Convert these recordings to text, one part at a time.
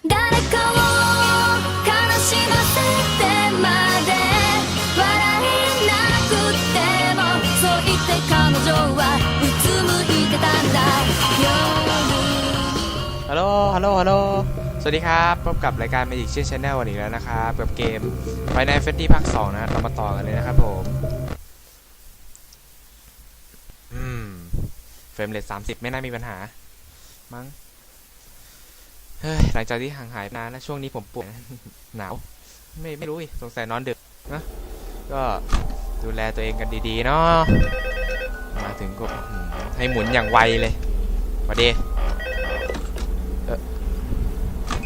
ฮัลโหล ฮัลโหล ฮัลโหล สวัสดีครับ พบกับรายการ Magic Chain Channel วันอีกแล้วนะครับกับเกม Final Fantasy ภาค2นะเรามาต่อกันเลยนะครับผม อืม เฟรมเรท30 ไม่น่ามีปัญหา มั้ง เฮ้ยหลังจากที่ห่างหายไปนานแล้วช่วงนี้ผมป่วยหนาว ไม่ไม่รู้อีกสงสัยนอนดึกนะก็ดูแลตัวเองกันดีๆเนาะมาถึงก็อื้อหือให้หมุนอย่างไวเลยมาดี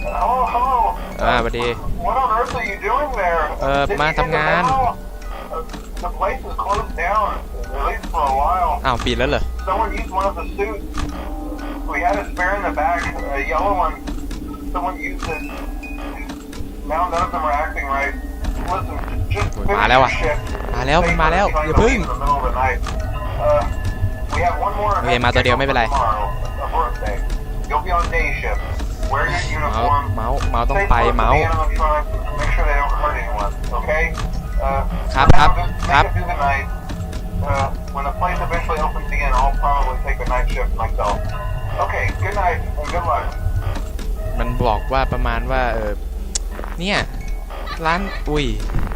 Hello, hello. อ่าสวัสดี What on earth are you doing there? Uh, Did มา you get ทำงาน the memo? Uh, The place is closed down, at least for a while. อ้าวปิดแล้วเหรอ Someone used one of the suits. We had a spare in the back, a yellow one. Someone used it. Now none of them are acting right. Listen, just Ui, finish mà léo your à? shift. Mà léo, Stay mà léo, busy onอย่า your พึ่ง leave in the middle of the night. Uh, we have one more โอเค event มาตัวเดียวไม่เป็นไร tomorrow, a birthday. You'll be on day shift. Wear your เมาส์ uniform. เมาส์เมาส์ต้อง Stay ไป close to เมาส์ the animatronics. Make sure they don't hurt anyone. Okay? Uh, Khắp, make khắp, it through- khắp. Make it through the night. Uh, when the place eventually opens again, I'll probably take a night shift myself. Okay. Good night and good luck. มันบอกว่าประมาณว่าเออเนี่ยร้านอุ้ย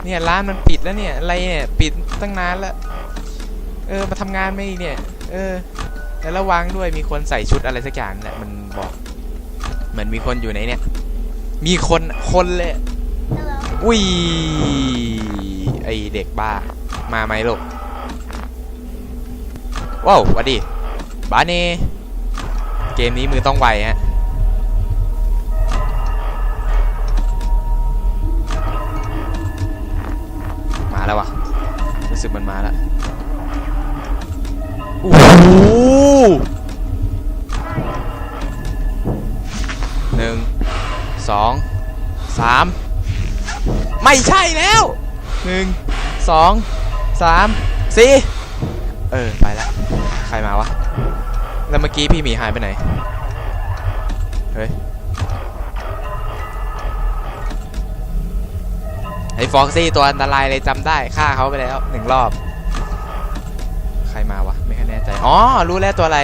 เนี่ยร้านมันปิดแล้วเนี่ยอะไรเนี่ยปิดตั้งนานแล้วเออมาทำงานไม่เนี่ย เออแล้วระวังด้วยมีคนใส่ชุดอะไรสักอย่างแหละมันบอกเหมือนมีคนอยู่ในเนี่ย มีคนคนเลยอุ้ยไอเด็กบ้ามาไหมลูกว้าวหวัดดีบาเน่เกมนี้มือต้องไวฮะ แล้ววะรู้สึกมันมาแล้วโอ้โหหนึ่งสองสามไม่ใช่แล้วหนึ่งสองสามสี่เออ ไปแล้ว ใครมาวะ แล้วเมื่อกี้พี่หมีหายไปไหน ไอ้ฟ็อกซี่ตัวอันตรายเลยจำได้ฆ่าเขาไปแล้วหนึ่งรอบ ใครมาวะ ไม่ค่อยแน่ใจ อ๋อ รู้แล้วตัวอะไร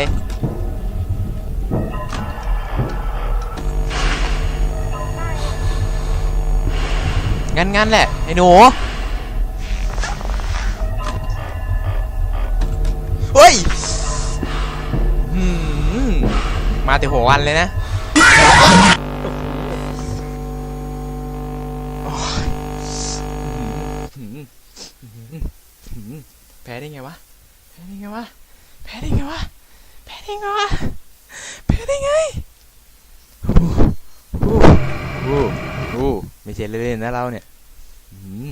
งั้นงั้นแหละ ไอ้หนูเฮ้ยมมาแต่หัววันเลยนะ พ้ได้ไงวะ แพ้ได้ไงวะ แพ้ได้ไงวะ แพ้ได้ไงวะ แพ้ได้ไงฮู้ฮู้ฮู้ฮู้ไม่ใช่เล่นๆนะเราเนี่ยหืม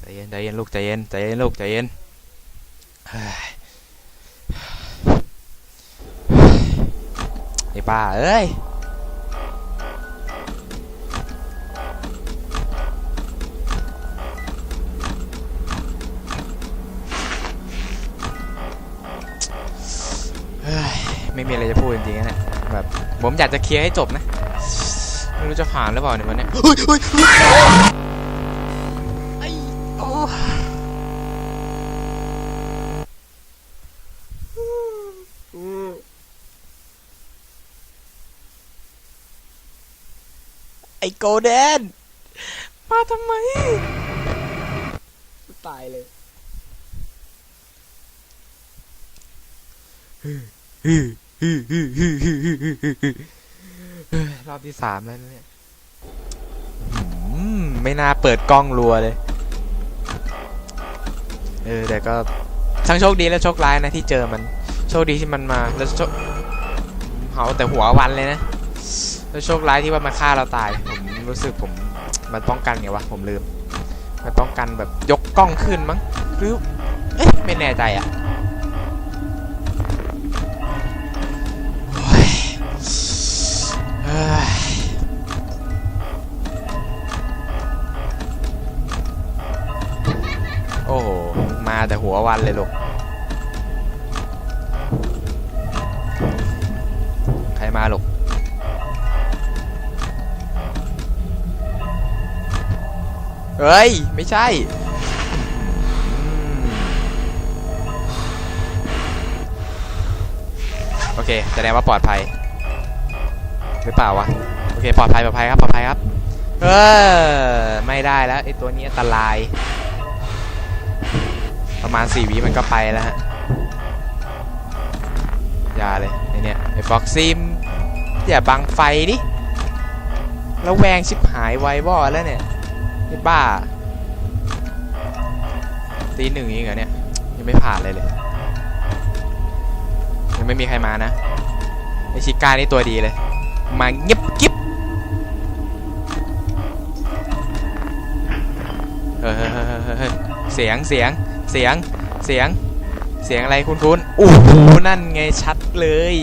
ใจเย็นใจเย็นลูกใจเย็นใจเย็นลูกใจเย็นเฮ้ยไอ้ป้าเอ้ย ไม่มีอะไรจะพูดจริงๆนะเนี่ยแบบผมอยากจะเคลียร์ให้จบนะไม่รู้จะผ่านหรือเปล่าในวันเนี้ยเฮ้ยเฮ้ยเฮ้ยไอ้โอ้ไอ้โกลเด้นมาทำไม ตายเลย รอบที่สามแล้วเนี่ยไม่น่าเปิดกล้องรัวเลย เออ แต่ก็ทั้งโชคดีและโชคร้ายนะที่เจอมัน โชคดีที่มันมาแล้วโชคเอาแต่หัววันเลยนะ แล้วโชคร้ายที่ว่ามันฆ่าเราตาย ผมรู้สึกผมมันป้องกันไงวะ ผมลืม มันป้องกันแบบยกกล้องขึ้นมั้งหรือเอ๊ะไม่แน่ใจอะ โอ้โห มาแต่หัววันเลยลูก ใครมาลูกเฮ้ย ไม่ใช่ โอเค แสดงว่าปลอดภัย หรือเปล่าวะโอเคปลอดภัยปลอดภัยครับปลอดภัยครับเออไม่ได้แล้วไอตัวนี้อันตราย ประมาณ4วิมันก็ไปแล้วฮะอย่าเลยไอเนี่ยไอฟ็อกซิมอย่าบังไฟดิแล้วแวงชิบหายไวบอแล้วเนี่ยไอบ้าตีหนึ่งเองเหรอเนี่ยยังไม่ผ่านเลยเลยยังไม่มีใครมานะไอชิก้านี่ตัวดีเลย มาเงียบกิ๊บเฮ้เฮ้ยเฮ้ยเฮ้ยเฮ้ยเสียงเสียงเสียงเสียงเสียงอะไรคุณคุณโอ้โหนั่นไงชัดเลย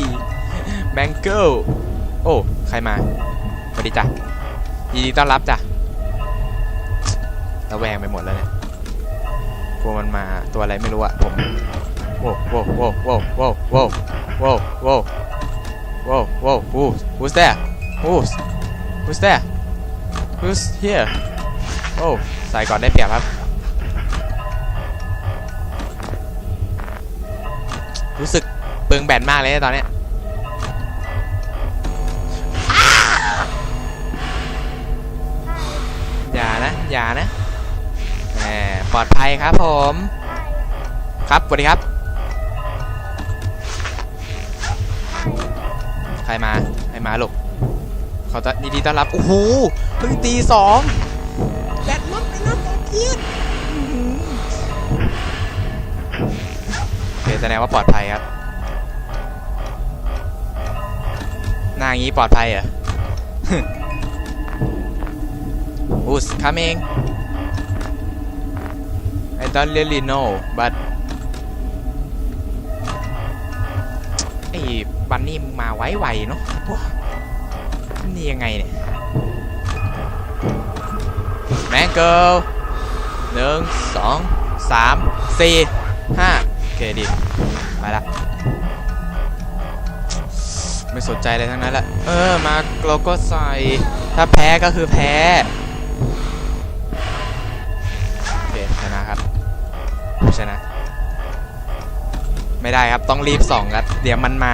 แบงเกิลโอ้ใครมาสวัสดีจ้ะยินดีต้อนรับจ้ะระแวงไปหมดแล้วเนี่ยกลัวมันมาตัวอะไรไม่รู้อะผมโว้โว้โว้โว้โว้โว้โว้โว้ โว้โว้ who who's there who's who's there who's here โอ้ใส่ก่อนได้เปรียบครับ รู้สึกเปลืองแบตมากเลยนะตอนเนี้ยอย่านะ อย่านะแหมปลอดภัยครับผม ครับสวัสดีครับ ครมาใครมาลูกเขาจะดีต้อนรับโอ้โหเพิ่งตีสองแบตลดไปแล้วตอนเที่ยงอื้อหือโอเคแสดงว่าปลอดภัยครับหน้างี้ปลอดภัยเหรอ Who's coming I don't really know but บันนี่มึงมาไวๆเนาะนี่ยังไงเนี่ยแมงเกิลหนึ่งสองสามสี่ห้าโอเคดีไปละไม่สนใจอะไรทั้งนั้นแหละ เออ มาเราก็ใส่ ถ้าแพ้ก็คือแพ้ โอเค ชนะครับ ชนะ ไม่ได้ครับ ต้องรีบส่องครับ เดี๋ยวมันมา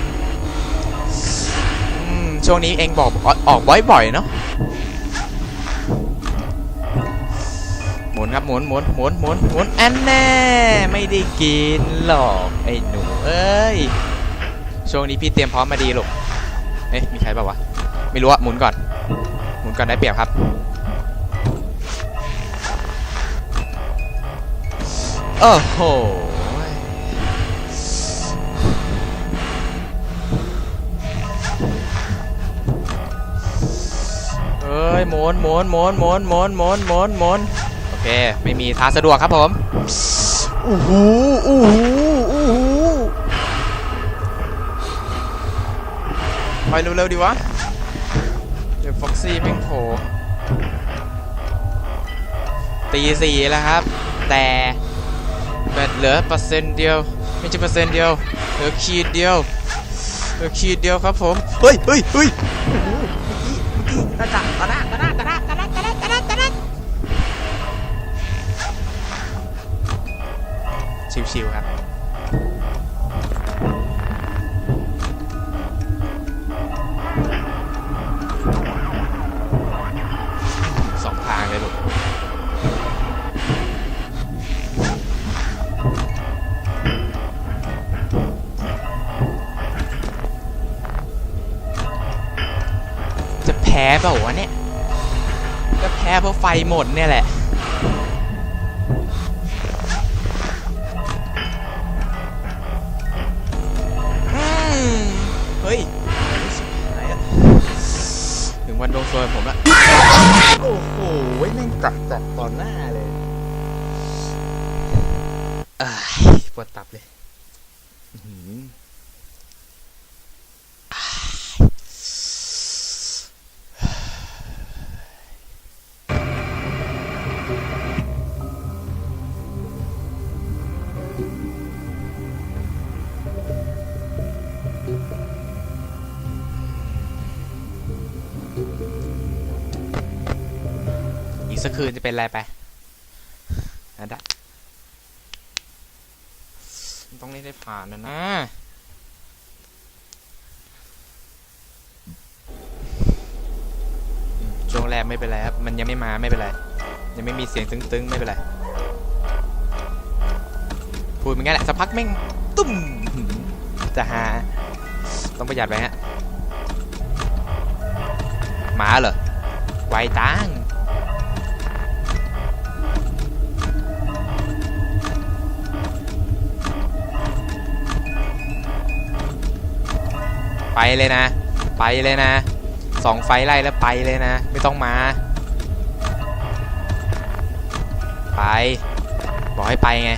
ช่วงนี้เองบอกออกบ่อยๆเนาะหมุนครับหมุนหมุนหมุนหมุนหมุนอันแน่ไม่ได้กินหรอกไอ้หนูเอ้ยช่วงนี้พี่เตรียมพร้อมมาดีลูกเอ๊ะมีใครป่าวะไม่รู้อะหมุนก่อน หมุนก่อนได้เปรียบครับโอ้โห อ้ยหมุนหมุนหมุนหมุนหมุนหมุนหมุนหมุนโอเค ไม่มีทางสะดวกครับผมโอ้โหโอ้โหโอ้โหไปเร็วๆดีวะ เดี๋ยวฟ็อกซี่แม่งโผล่ตีสี่แล้วครับ แต่แบตเหลือเปอร์เซ็นต์เดียว ไม่ใช่เปอร์เซ็นต์เดียวเหลือขีดเดียวเหลือขีดเดียวครับผม เฮ้ยเฮ้ยเฮ้ย กระจับกระดากกระดากกระดากกระดากกระดากกระดากกระดากชิวๆครับ พ้เปล่าวะเนี่ย ก็แพ้เพราะไฟหมดเนี่ยแหละเฮ้ยถึงวันดวงซวยผมละ โอ้โหแม่งกัดจัดต่อหน้าเลยเอ้ยปวดตับเลย สักคืนจะเป็นไรไปอันดะต้องเล่นได้ผ่านนะนะช่วงแรกไม่เป็นไรครับ มันยังไม่มาไม่เป็นไร ยังไม่มีเสียงตึงๆ ไม่เป็นไร พูดเหมือนกันแหละสักพักแม่งตุ้ม จะหา ต้องประหยัดไว้ฮะหมาเหรอ ไวตัง ไปเลยนะ ไปเลยนะสองไฟไล่แล้วไปเลยนะ ไม่ต้องมา ไป บอกให้ไปไง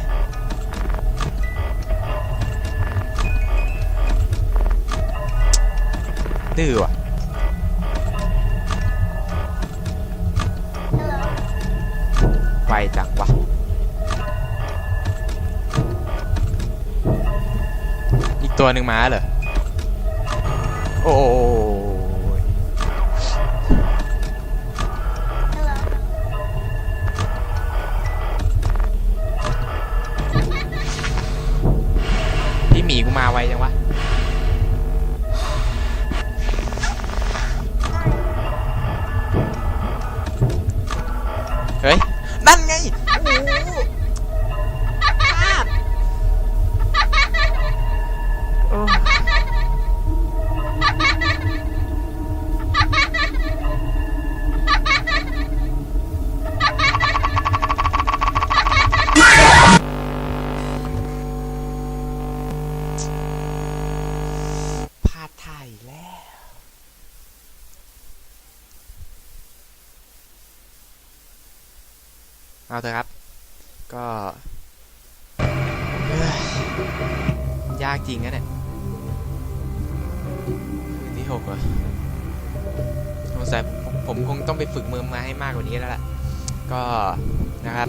ดื้อว่ะไวจังวะอีกตัวหนึ่งมาเหรอ โเอาเถอะครับ ก็ยากจริงนะเนี่ยคืนที่หกเหรอสงสัยผมคงต้องไปฝึกมือมาให้มากกว่านี้แล้วล่ะ ก็นะครับ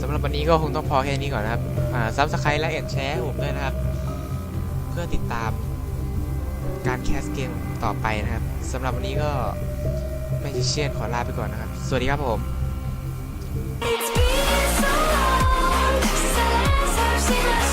สำหรับวันนี้ก็คงต้องพอแค่นี้ก่อนนะครับซับสไครต์และแอนแชร์ผมด้วยนะครับ เพื่อติดตามการแคสเกมต่อไปนะครับสำหรับวันนี้ก็ไม่เชียนขอลาไปก่อนนะครับ สวัสดีครับผม